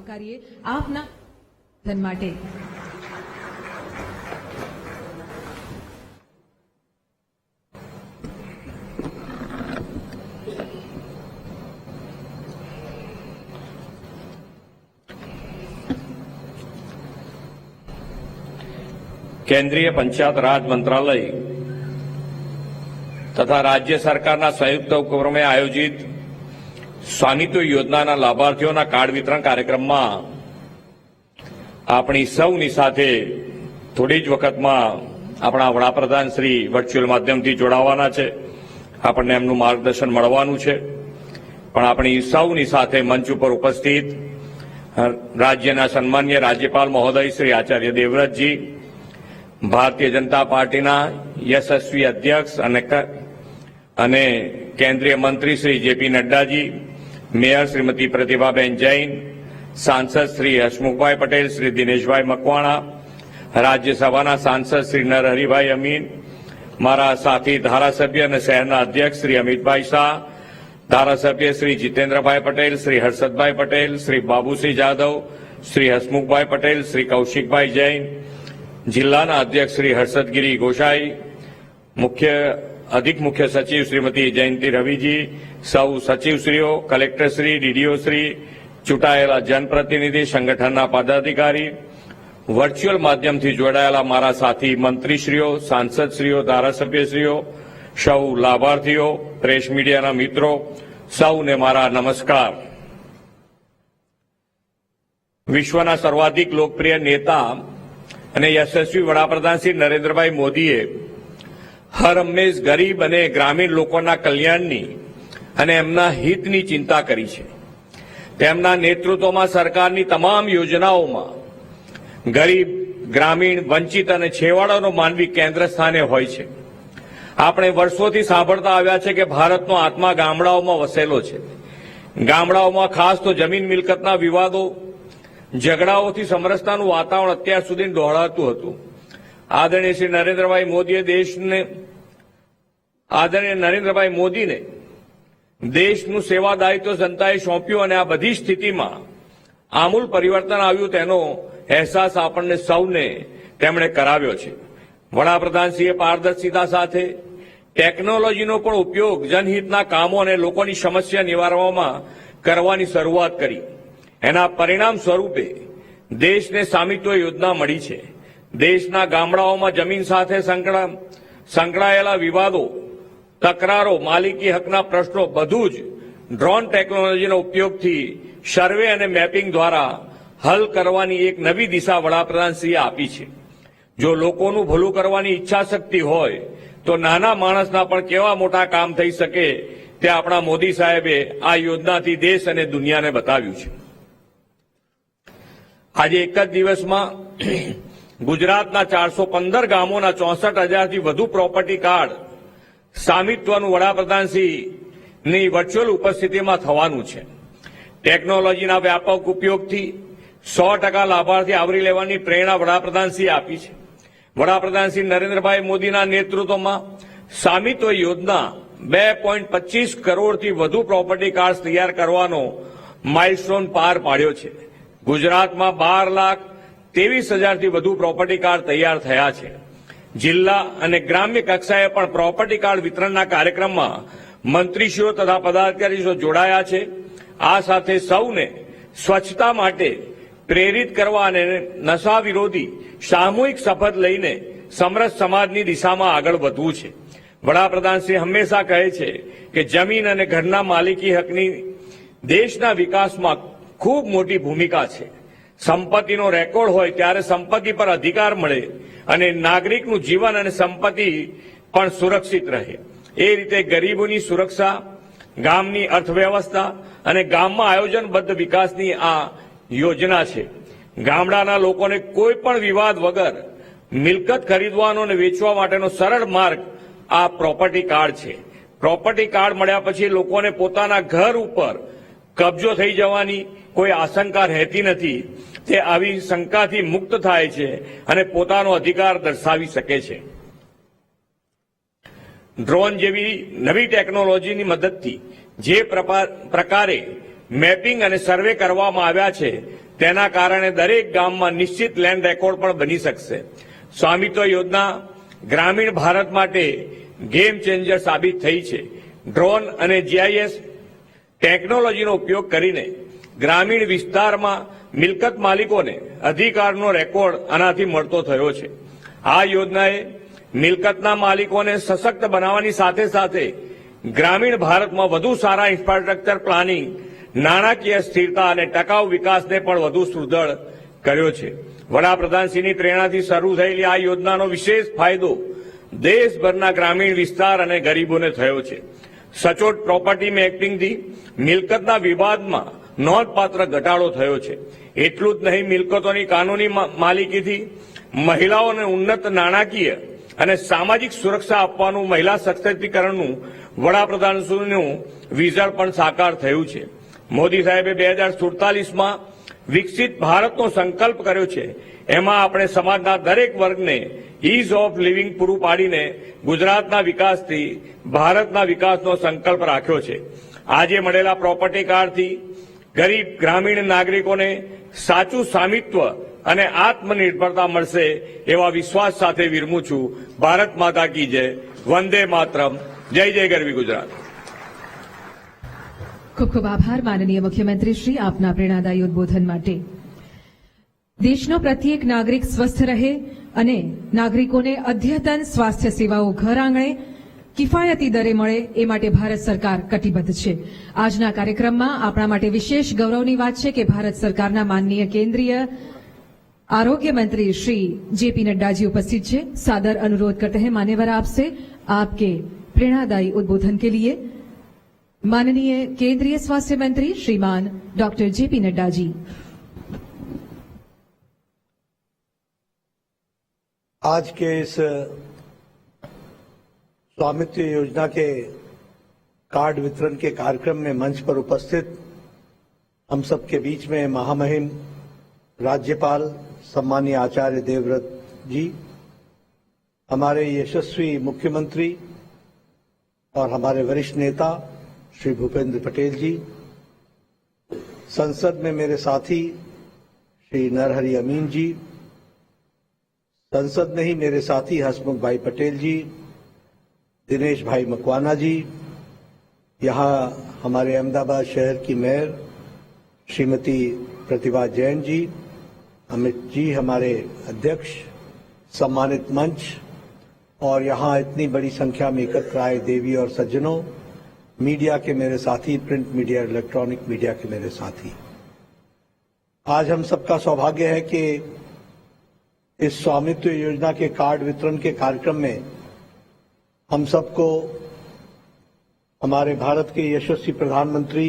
આવકારીએ આપના ધન માટે કેન્દ્રીય પંચાયત રાજ મંત્રાલય તથા રાજ્ય સરકારના સંયુક્ત ઉપક્રમે આયોજિત સ્વામિત્વ યોજનાના લાભાર્થીઓના કાર્ડ વિતરણ કાર્યક્રમમાં આપણી સૌની સાથે થોડી જ વખતમાં આપણા વડાપ્રધાન શ્રી વર્ચ્યુઅલ માધ્યમથી જોડાવાના છે. આપણને એમનું માર્ગદર્શન મળવાનું છે. પણ આપણી સૌની સાથે મંચ ઉપર ઉપસ્થિત રાજ્યના સન્માન્ય રાજ્યપાલ મહોદય શ્રી આચાર્ય દેવવ્રતજી, ભારતીય જનતા પાર્ટીના યશસ્વી અધ્યક્ષ અને અને કેન્દ્રીય મંત્રી શ્રી જેપી નડ્ડાજી મેયર શ્રીમતી પ્રતિભાબેન જૈન, સાંસદ શ્રી હસમુખભાઈ પટેલ, શ્રી દિનેશભાઈ મકવાણા, રાજ્યસભાના સાંસદ શ્રી નરહરિભાઈ અમીન, મારા સાથી ધારાસભ્ય અને શહેરના અધ્યક્ષ શ્રી અમિતભાઈ શાહ, ધારાસભ્ય શ્રી જીતેન્દ્રભાઈ પટેલ, શ્રી હર્ષદભાઈ પટેલ, શ્રી બાબુસિંહ જાદવ શ્રી હસમુખભાઈ પટેલ, શ્રી કૌશિકભાઈ જૈન, જિલ્લાના અધ્યક્ષ શ્રી હર્ષદગીરી ગોસાઈ, મુખ્ય અધિક મુખ્ય સચિવ શ્રીમતી જયંતિ રવિજી, સૌ સચિવશ્રીઓ, કલેક્ટરશ્રી, ડીડીઓશ્રી, ચૂંટાયેલા જનપ્રતિનિધિ, સંગઠનના પદાધિકારી, વર્ચ્યુઅલ માધ્યમથી જોડાયેલા મારા સાથી મંત્રીશ્રીઓ, સાંસદશ્રીઓ, ધારાસભ્યશ્રીઓ, સૌ લાભાર્થીઓ, પ્રેસ મીડિયાના મિત્રો, સૌને મારા નમસ્કાર. વિશ્વના સર્વાધિક લોકપ્રિય નેતા અને યશસ્વી વડાપ્રધાન શ્રી નરેન્દ્રભાઈ મોદીએ હર હંમેશ ગરીબ અને ગ્રામીણ લોકોના કલ્યાણની અને એમના હિતની ચિંતા કરી છે. તેમના નેતૃત્વમાં સરકારની તમામ યોજનાઓમાં ગરીબ, ગ્રામીણ, વંચિત અને છેવાડાનો માનવી કેન્દ્ર સ્થાને હોય છે. આપણે વર્ષોથી સાંભળતા આવ્યા છે કે ભારતનો આત્મા ગામડાઓમાં વસેલો છે. ગામડાઓમાં ખાસ તો જમીન મિલકતના વિવાદો, ઝઘડાઓથી સમરસતાનું વાતાવરણ અત્યાર સુધી દોહળાતું હતું. આદરણીય શ્રી નરેન્દ્રભાઈ મોદીએ દેશને, આદરણીય નરેન્દ્રભાઈ મોદીને દેશનું સેવા દાયિત્વ જનતાએ સોંપ્યું અને આ બધી સ્થિતિમાં આમૂલ પરિવર્તન આવ્યું તેનો અહેસાસ આપણને સૌને તેમણે કરાવ્યો છે. વડાપ્રધાનશ્રીએ પારદર્શિતા સાથે ટેકનોલોજીનો પણ ઉપયોગ જનહિતના કામો અને લોકોની સમસ્યા નિવારવામાં કરવાની શરૂઆત કરી. એના પરિણામ સ્વરૂપે દેશને સામિત્વ યોજના મળી છે. દેશના ગામડાઓમાં જમીન સાથે સંકળા- સંકળાયેલા વિવાદો, તકરારો, માલિકી હકના પ્રશ્નો બધું જ ડ્રોન ટેકનોલોજીના ઉપયોગથી સર્વે અને મેપિંગ દ્વારા હલ કરવાની એક નવી દિશા વડાપ્રધાનશ્રીએ આપી છે. જો લોકોનું ભલું કરવાની ઈચ્છા શક્તિ હોય, તો નાના માણસના પણ કેવા મોટા કામ થઈ શકે તે આપણા મોદી સાહેબે આ યોજનાથી દેશ અને દુનિયાને બતાવ્યું છે. આજે એક જ દિવસમાં ગુજરાતના ચારસો પંદર ગામોના ચોસઠ હજારથી વધુ પ્રોપર્ટી કાર્ડ સામિત્વનું વડાપ્રધાનશ્રીની વર્ચ્યુઅલ ઉપસ્થિતિમાં થવાનું છે. ટેકનોલોજીના વ્યાપક ઉપયોગથી સો ટકા લાભાર્થી આવરી લેવાની પ્રેરણા વડાપ્રધાનશ્રીએ આપી છે. વડાપ્રધાન શ્રી નરેન્દ્રભાઈ મોદીના નેતૃત્વમાં સામિત્વ યોજના બે પોઈન્ટ પચીસ કરોડથી વધુ પ્રોપર્ટી કાર્ડ તૈયાર કરવાનો માઇલસ્ટોન પાર પાડ્યો છે. ગુજરાતમાં બાર લાખ ત્રેવીસ હજારથી વધુ પ્રોપર્ટી કાર્ડ તૈયાર થયા છે. જિલ્લા અને ગ્રામ્ય કક્ષાએ પણ પ્રોપર્ટી કાર્ડ વિતરણના કાર્યક્રમમાં મંત્રીશ્રીઓ તથા પદાધિકારીઓ જોડાયા છે. આ સાથે સૌને સ્વચ્છતા માટે પ્રેરિત કરવા અને નશા વિરોધી સામૂહિક શપથ લઈને સમરસ સમાજની દિશામાં આગળ વધવું છે. વડાપ્રધાન હંમેશા કહે છે કે જમીન અને ઘરના માલિકી હકની દેશના વિકાસમાં ખૂબ મોટી ભૂમિકા છે. સંપત્તિનો રેકોર્ડ હોય ત્યારે સંપત્તિ પર અધિકાર મળે અને નાગરિકનું જીવન અને સંપત્તિ પણ સુરક્ષિત રહે. એ રીતે ગરીબોની સુરક્ષા, ગામની અર્થવ્યવસ્થા અને ગામમાં આયોજનબદ્ધ વિકાસની આ યોજના છે. ગામડાના લોકોને કોઈ પણ વિવાદ વગર મિલકત ખરીદવાનો અને વેચવા માટેનો સરળ માર્ગ આ પ્રોપર્ટી કાર્ડ છે. પ્રોપર્ટી કાર્ડ મળ્યા પછી લોકોને પોતાના ઘર ઉપર કબજો થઈ જવાની કોઈ આશંકા રહેતી નથી. તે આવી શંકાથી મુક્ત થાય છે અને પોતાનો અધિકાર દર્શાવી શકે છે. ડ્રોન જેવી નવી ટેકનોલોજીની મદદથી જે પ્રકારે મેપિંગ અને સર્વે કરવામાં આવ્યા છે, તેના કારણે દરેક ગામમાં નિશ્ચિત લેન્ડ રેકોર્ડ પણ બની શકશે. સ્વામિત્વ યોજના ગ્રામીણ ભારત માટે ગેમ ચેન્જર સાબિત થઈ છે. ડ્રોન અને જીઆઈએસ ટેકનોલોજીનો ઉપયોગ કરીને ગ્રામીણ વિસ્તારમાં મિલકત માલિકોને અધિકારનો રેકોર્ડ આનાથી મળતો થયો છે. આ યોજનાએ મિલકતના માલિકોને સશક્ત બનાવવાની સાથે સાથે ગ્રામીણ ભારતમાં વધુ સારા ઇન્ફ્રાસ્ટ્રક્ચર પ્લાનિંગ, નાણાકીય સ્થિરતા અને ટકાઉ વિકાસને પણ વધુ સુદૃઢ કર્યો છે. વડાપ્રધાનશ્રીની પ્રેરણાથી શરૂ થયેલી આ યોજનાનો વિશેષ ફાયદો દેશભરના ગ્રામીણ વિસ્તાર અને ગરીબોને થયો છે. સચોટ પ્રોપર્ટીમાં એક્ટિંગથી મિલકતના વિવાદમાં નોંધપાત્ર ઘટાડો થયો છે. એટલું જ નહીં, મિલકતોની કાનૂની માલિકીથી મહિલાઓને ઉન્નત નાણાકીય અને સામાજિક સુરક્ષા આપવાનું મહિલા સશક્તિકરણનું વડાપ્રધાનશ્રીનું વિઝન પણ સાકાર થયું છે. મોદી સાહેબે બે હજાર સુડતાલીસમાં વિકસિત ભારતનો સંકલ્પ કર્યો છે. એમાં આપણે સમાજના દરેક વર્ગને ઇઝ ઓફ લિવિંગ પૂરું પાડીને ગુજરાતના વિકાસથી ભારતના વિકાસનો સંકલ્પ રાખ્યો છે. આજે મળેલા પ્રોપર્ટી કાર્ડથી ગરીબ ગ્રામીણ નાગરિકોને સાચું સ્વામિત્વ અને આત્મનિર્ભરતા મળશે એવા વિશ્વાસ સાથે વિરમું છું. ભારત માતા કી જય. વંદે માતરમ. જય જય ગરવી ગુજરાત. ખૂબ ખૂબ આભાર માનનીય મુખ્યમંત્રી શ્રી આપના પ્રેરણાદાયી ઉદબોધન માટે દેશનો પ્રત્યેક નાગરિક સ્વસ્થ રહે અને નાગરિકોને અદ્યતન સ્વાસ્થ્ય સેવાઓ ઘર આંગણે કિફાયતી દરે મળે એ માટે ભારત સરકાર કટિબદ્ધ છે આજના કાર્યક્રમમાં આપણા માટે વિશેષ ગૌરવની વાત છે કે ભારત સરકારના માનનીય કેન્દ્રીય आरोग्य मंत्री श्री जेपी नड्डा जी उपस्थित છે सादर अनुरोध करते हैं मान्यवर आपसे आपके प्रेरणादायी उद्बोधन के लिए माननीय केंद्रीय स्वास्थ्य मंत्री श्रीमान डॉक्टर जेपी नड्डा जी। आज के इस स्वामित्व योजना के कार्ड वितरण के कार्यक्रम में मंच पर उपस्थित हम सबके बीच में महामहिम राज्यपाल सम्मानीय आचार्य देवव्रत जी, हमारे यशस्वी मुख्यमंत्री और हमारे वरिष्ठ नेता श्री भूपेंद्र पटेल जी। संसद में मेरे साथी श्री नरहरि अमीन जी। संसद में ही मेरे साथी हसमुख भाई पटेल जी, दिनेश भाई मकवाना जी, यहाँ हमारे अहमदाबाद शहर की मेयर श्रीमती प्रतिभा जैन जी, अमित जी हमारे अध्यक्ष, सम्मानित मंच, और यहाँ इतनी बड़ी संख्या में एकत्र आए देवी और सज्जनों मीडिया के मेरे साथी, प्रिंट मीडिया, इलेक्ट्रॉनिक मीडिया के मेरे साथी। आज हम सबका सौभाग्य है कि इस स्वामित्व योजना के कार्ड वितरण के कार्यक्रम में हम सबको हमारे भारत के यशस्वी प्रधानमंत्री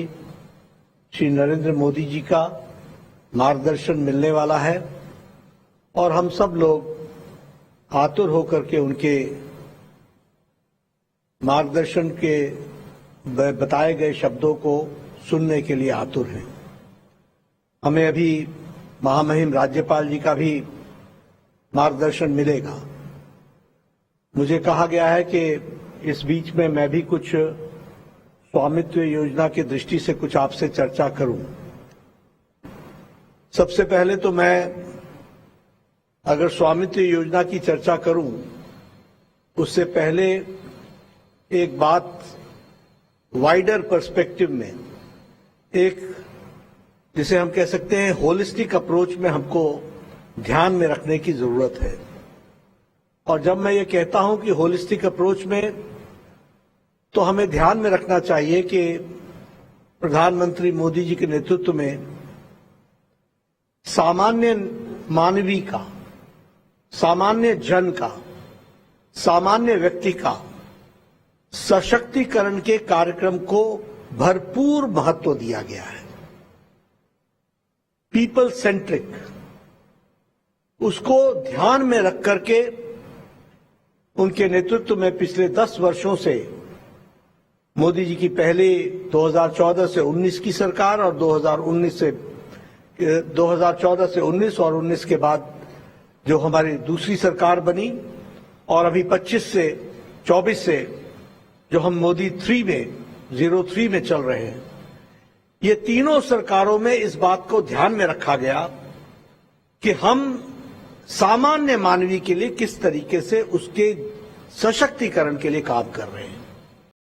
श्री नरेंद्र मोदी जी का मार्गदर्शन मिलने वाला है और हम सब लोग आतुर होकर के उनके मार्गदर्शन के बताए गए शब्दों को सुनने के लिए आतुर हैं। हमें अभी महामहिम राज्यपाल जी का भी मार्गदर्शन मिलेगा। मुझे कहा गया है कि इस बीच में मैं भी कुछ स्वामित्व योजना की दृष्टि से कुछ आपसे चर्चा करूँ। सबसे पहले तो मैं अगर स्वामित्व योजना की चर्चा करूँ, उससे पहले एक बात वाइडर पर्सपेक्टिव में एक, जिसे हम कह सकते हैं होलिस्टिक अप्रोच में हमको ध्यान में रखने की ज़रूरत है। और जब मैं ये कहता हूँ कि होलिस्टिक अप्रोच में तो हमें ध्यान में रखना चाहिए कि प्रधानमंत्री मोदी जी के नेतृत्व में सामान्य मानवी का, सामान्य जन का, सामान्य व्यक्ति का सशक्तिकरण के कार्यक्रम को भरपूर महत्व दिया गया है। पीपल सेंट्रिक उसको ध्यान में रख करके उनके नेतृत्व में पिछले दस वर्षों से मोदी जी की पहली 2014 से 19 की सरकार और 2019 से 2014 से 19 और 19 के बाद जो हमारी दूसरी सरकार बनी और अभी 25 से 24 से जो हम मोदी थ्री में, ज़ीरो थ्री में चल रहे हैं। ये तीनों सरकारों में इस बात को ध्यान में रखा गया कि हम सामान्य मानवीय के लिए किस तरीके से उसके सशक्तिकरण के लिए काम कर रहे हैं।